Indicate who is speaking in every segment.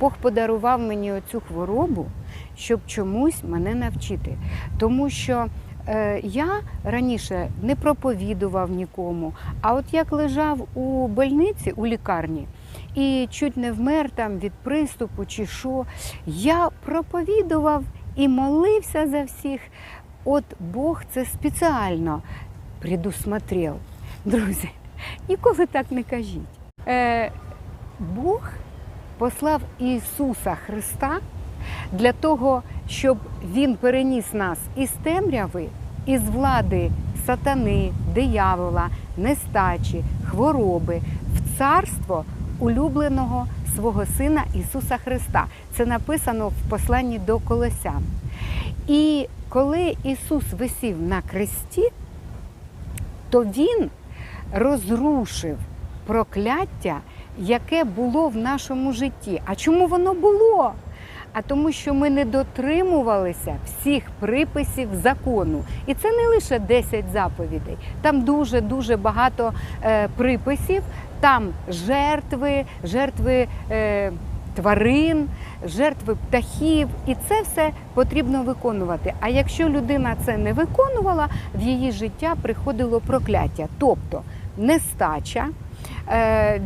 Speaker 1: Бог подарував мені оцю хворобу, щоб чомусь мене навчити. Тому що е, я раніше не проповідував нікому. А от як лежав у больниці, у лікарні, і чуть не вмер там від приступу чи що, я проповідував і молився за всіх. От Бог це спеціально предусмотрел. Друзі, ніколи так не кажіть. Е, Бог послав Ісуса Христа для того, щоб Він переніс нас із темряви, із влади сатани, диявола, нестачі, хвороби в царство улюбленого свого Сина Ісуса Христа. Це написано в посланні до Колосян. І коли Ісус висів на кресті, то Він розрушив прокляття, яке було в нашому житті. А чому воно було? А тому, що ми не дотримувалися всіх приписів закону. І це не лише 10 заповідей. Там дуже дуже багато е, приписів, там жертви, жертви е, тварин, жертви птахів, і це все потрібно виконувати. А якщо людина це не виконувала, в її життя приходило прокляття, тобто нестача,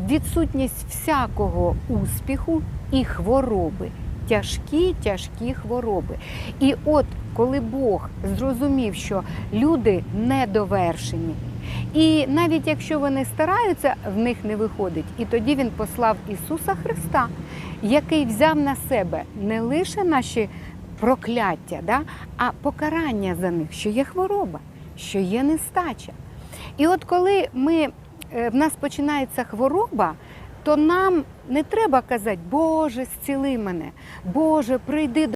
Speaker 1: відсутність всякого успіху і хвороби. Тяжкі, тяжкі хвороби. І от коли Бог зрозумів, що люди недовершені, і навіть якщо вони стараються, в них не виходить. І тоді він послав Ісуса Христа, який взяв на себе не лише наші прокляття, да, а покарання за них, що є хвороба, що є нестача. І от коли ми, е, в нас починається хвороба, то нам не треба казати, Боже, зціли мене, Боже, прийди до.